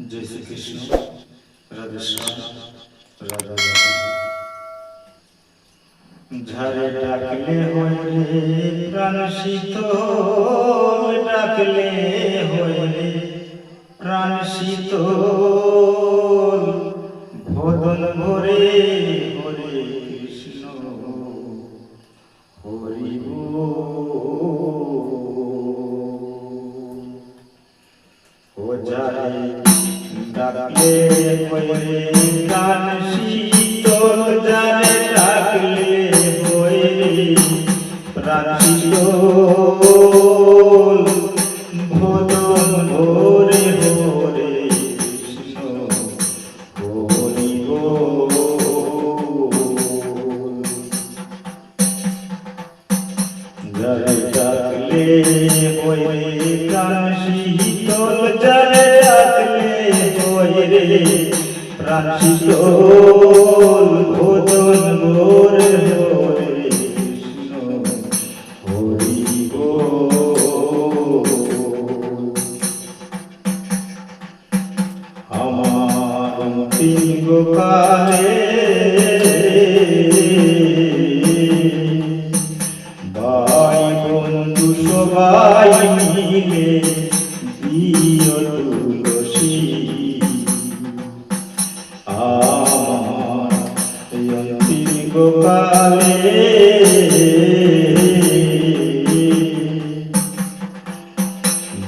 জয় শ্রীকৃষ্ণ রাধে শ্যাম রাধা রাধা ঝাড়ে ডাকলে হইলে প্রাণ শীতল ডাকলে হইলে প্রাণ শীতল ভদন ভরে ও যারে ডাকলে হইলে প্রাণ শীতল যারে ডাকলে হইলে প্রাণ হয়ে প্রাণ ভোজন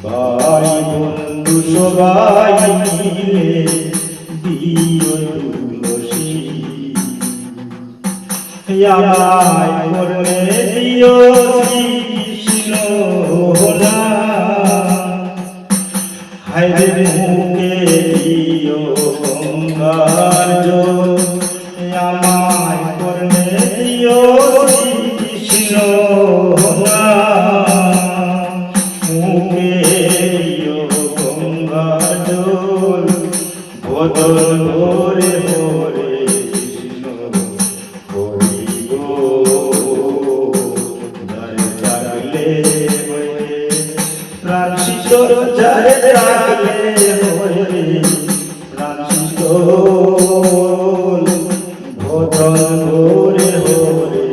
ভাই বন্ধু সবাই মিলে দিও তুলসী। আমায় করলে দিও প্রাণশিত যারে রাখলে হরে প্রাণশিত ভোজন ভোরে ভোরে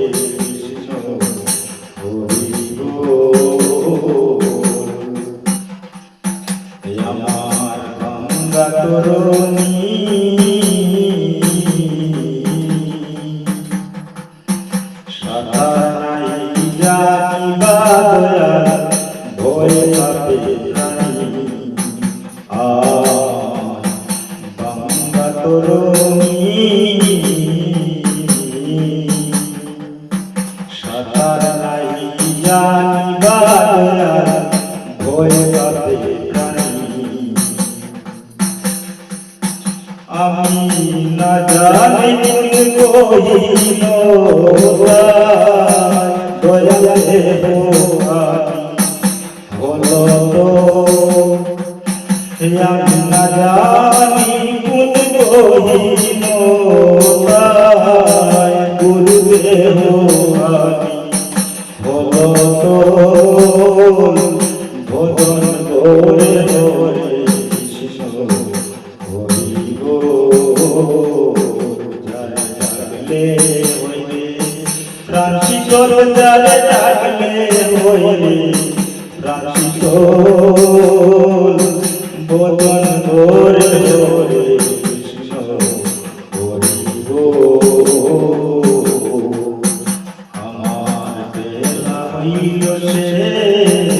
কৃষ্ণ আমার গঙ্গা তরুণী। সাধারাই জানিবা দয়া ভয়ে শীতল জলে ডাকলে হইলে রাশিতল শীতল বদন ভোরে ভোরে কৃষ্ণ হরি গো আমার বেলা হইল সে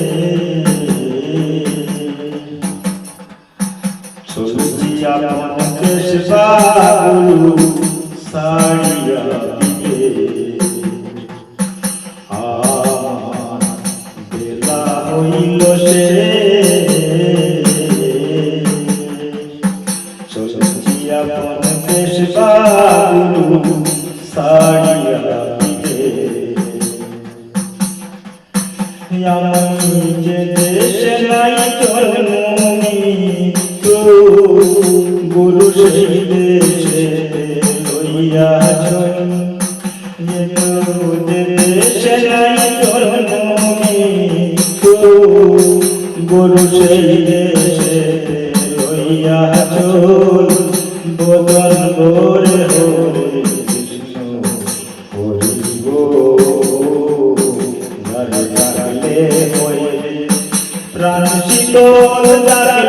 গুরু সেই দেশে লইয়া চল। বদন ভোরে হরে কৃষ্ণ হরি গো ধরে ডাকলে প্রাণ শীতল ডাকলে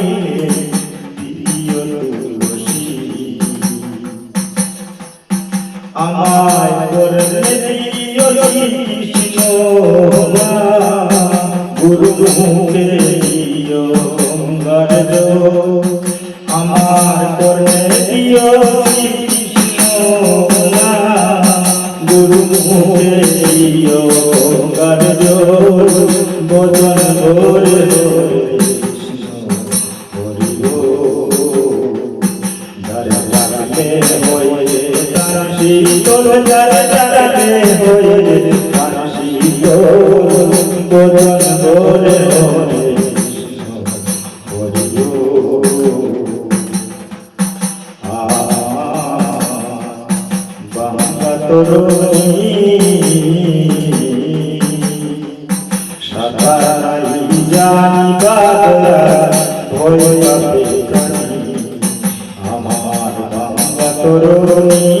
শীতল ধরে হয়ে বাংলা সাতারাই জানি বাদলা ভয় আমার বাংলা তরুণী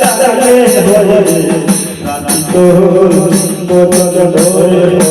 তারালে হরে রাতি তো বদল ধরে